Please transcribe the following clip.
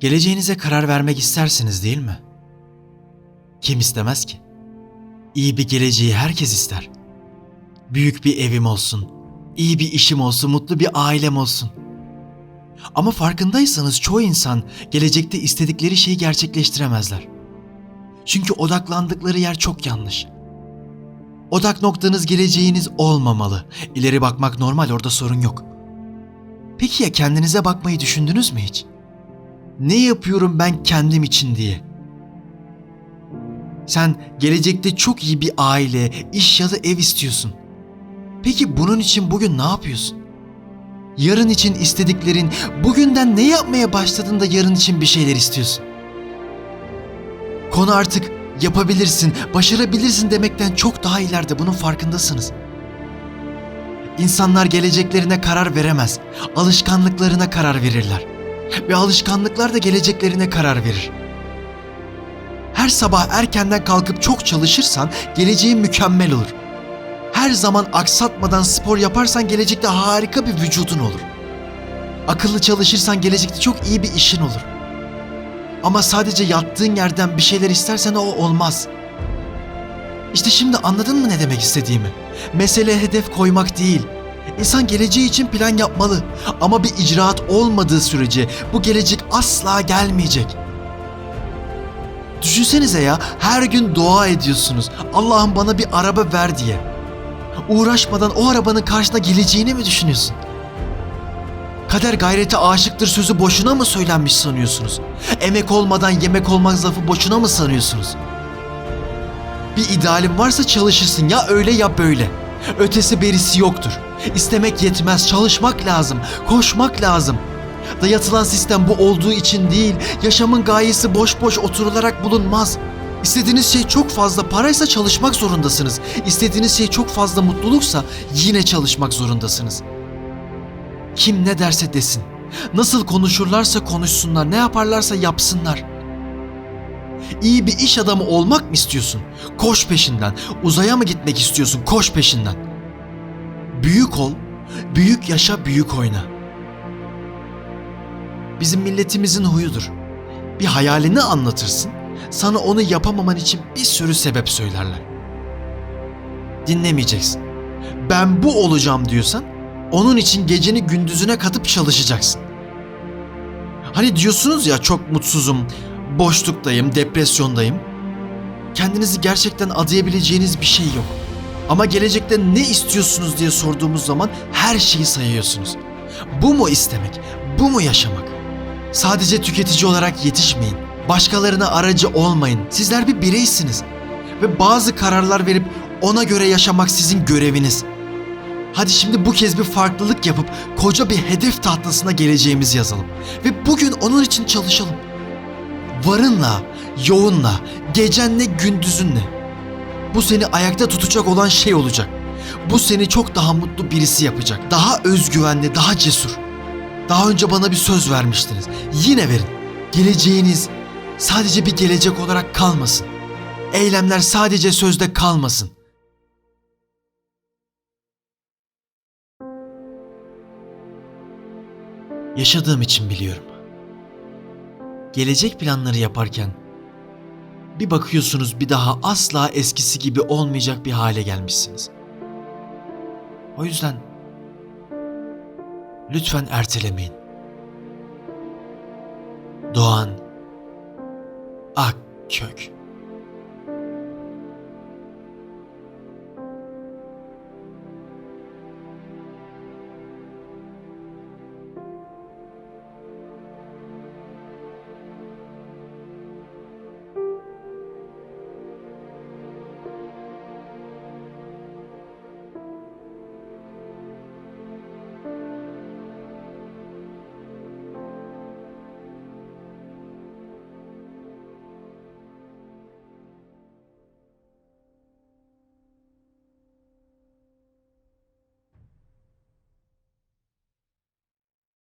Geleceğinize karar vermek istersiniz değil mi? Kim istemez ki? İyi bir geleceği herkes ister. Büyük bir evim olsun, iyi bir işim olsun, mutlu bir ailem olsun. Ama farkındaysanız çoğu insan gelecekte istedikleri şeyi gerçekleştiremezler. Çünkü odaklandıkları yer çok yanlış. Odak noktanız geleceğiniz olmamalı. İleri bakmak normal, orada sorun yok. Peki ya kendinize bakmayı düşündünüz mü hiç? Ne yapıyorum ben kendim için diye? Sen gelecekte çok iyi bir aile, iş ya da ev istiyorsun. Peki bunun için bugün ne yapıyorsun? Yarın için istediklerin, bugünden ne yapmaya başladığında yarın için bir şeyler istiyorsun. Konu artık yapabilirsin, başarabilirsin demekten çok daha ileride bunun farkındasınız. İnsanlar geleceklerine karar veremez, alışkanlıklarına karar verirler. Ve alışkanlıklar da geleceklerine karar verir. Her sabah erkenden kalkıp çok çalışırsan geleceğin mükemmel olur. Her zaman aksatmadan spor yaparsan gelecekte harika bir vücudun olur. Akıllı çalışırsan gelecekte çok iyi bir işin olur. Ama sadece yattığın yerden bir şeyler istersen o olmaz. İşte şimdi anladın mı ne demek istediğimi? Mesele hedef koymak değil. İnsan geleceği için plan yapmalı. Ama bir icraat olmadığı sürece bu gelecek asla gelmeyecek. Düşünsenize ya her gün dua ediyorsunuz. Allah'ım bana bir araba ver diye. Uğraşmadan o arabanın karşına geleceğini mi düşünüyorsun? Kader gayrete aşıktır sözü boşuna mı söylenmiş sanıyorsunuz? Emek olmadan yemek olmaz lafı boşuna mı sanıyorsunuz? Bir idealin varsa çalışırsın ya öyle ya böyle. Ötesi berisi yoktur. İstemek yetmez, çalışmak lazım, koşmak lazım. Dayatılan sistem bu olduğu için değil, yaşamın gayesi boş boş oturularak bulunmaz. İstediğiniz şey çok fazla paraysa çalışmak zorundasınız. İstediğiniz şey çok fazla mutluluksa yine çalışmak zorundasınız. Kim ne derse desin, nasıl konuşurlarsa konuşsunlar, ne yaparlarsa yapsınlar. İyi bir iş adamı olmak mı istiyorsun? Koş peşinden. Uzaya mı gitmek istiyorsun? Koş peşinden. Büyük ol, büyük yaşa, büyük oyna. Bizim milletimizin huyudur. Bir hayalini anlatırsın, sana onu yapamaman için bir sürü sebep söylerler. Dinlemeyeceksin. Ben bu olacağım diyorsan, onun için geceni gündüzüne katıp çalışacaksın. Hani diyorsunuz ya çok mutsuzum, boşluktayım, depresyondayım. Kendinizi gerçekten adayabileceğiniz bir şey yok. Ama gelecekte ne istiyorsunuz diye sorduğumuz zaman her şeyi sayıyorsunuz. Bu mu istemek? Bu mu yaşamak? Sadece tüketici olarak yetişmeyin. Başkalarına aracı olmayın. Sizler bir bireysiniz. Ve bazı kararlar verip ona göre yaşamak sizin göreviniz. Hadi şimdi bu kez bir farklılık yapıp koca bir hedef tahtasına geleceğimizi yazalım. Ve bugün onun için çalışalım. Varınla, yoğunla, gecenle, gündüzünle. Bu seni ayakta tutacak olan şey olacak. Bu seni çok daha mutlu birisi yapacak. Daha özgüvenli, daha cesur. Daha önce bana bir söz vermiştiniz. Yine verin. Geleceğiniz sadece bir gelecek olarak kalmasın. Eylemler sadece sözde kalmasın. Yaşadığım için biliyorum. Gelecek planları yaparken bir bakıyorsunuz bir daha asla eskisi gibi olmayacak bir hale gelmişsiniz. O yüzden lütfen ertelemeyin. Doğan Akkök